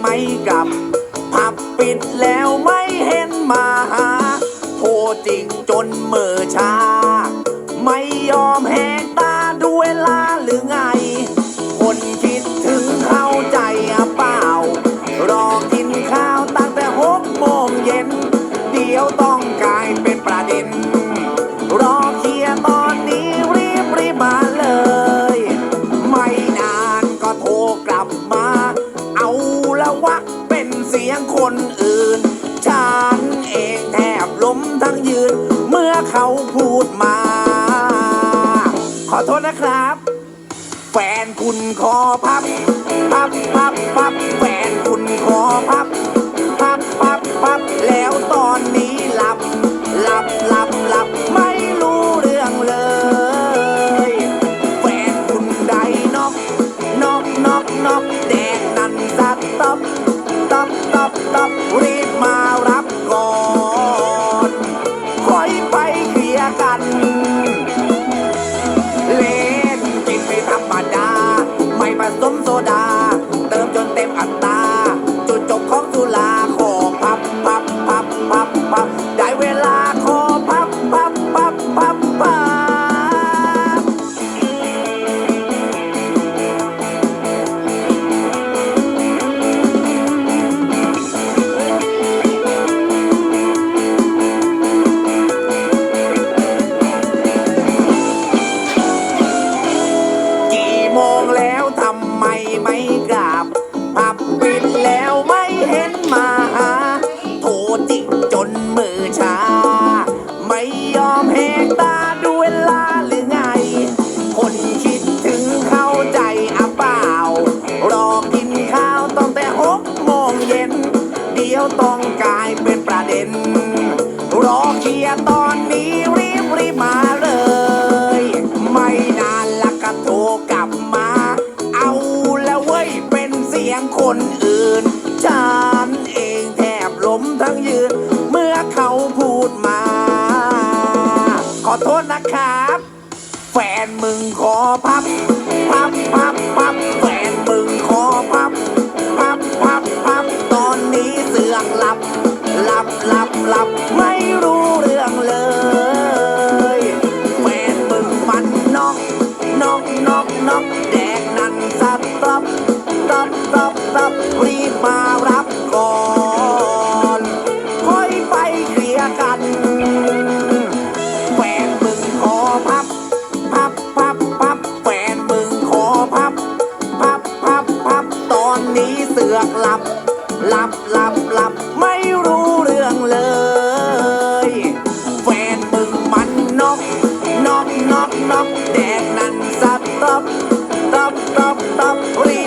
ไม่กลับ ผับปิดแล้วไม่เห็นมาหา โทรจริงจนเมื่อชา ไม่ยอมแห้ คนอื่น ฉันเองแทบล้มทั้งยืน เมื่อเขาพูดมา ขอโทษนะครับ แฟนคุณคอพับ พับพับพับแฟนคุณคอพับ พับพับพับแล้วตอนนี้ ตับ คนคิดถึงเข้าใจอะเปล่า รอกินข้าวตั้งแต่หกโมงเย็น เดี๋ยวต้องกลายเป็นประเด็น รอเคลียร์ตอนนี้รีบรีบมาเลย ไม่นานละก็โทรกลับมา เอาแล้วเว้ยเป็นเสียงคนอื่น ฉันเองแทบล้มทั้งยืน เมื่อเขาพูดมา นมึงขอพับพับ อนนี้เสือกหลับ หลับหลับหลับไม่รู้เรื่องเลย แฟนมึงมันนอกนอกนอกนอกแดกนั่นสับตับตับตับตับรี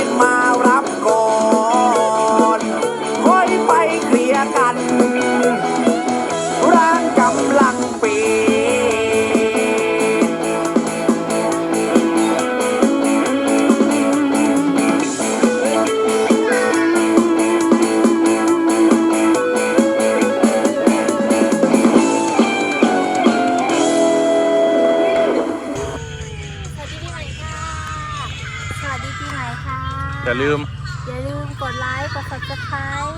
ลืม อย่าลืมกดไลค์ กด subscribe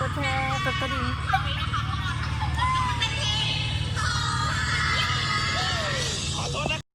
กดแชร์ กดกระดิ่ง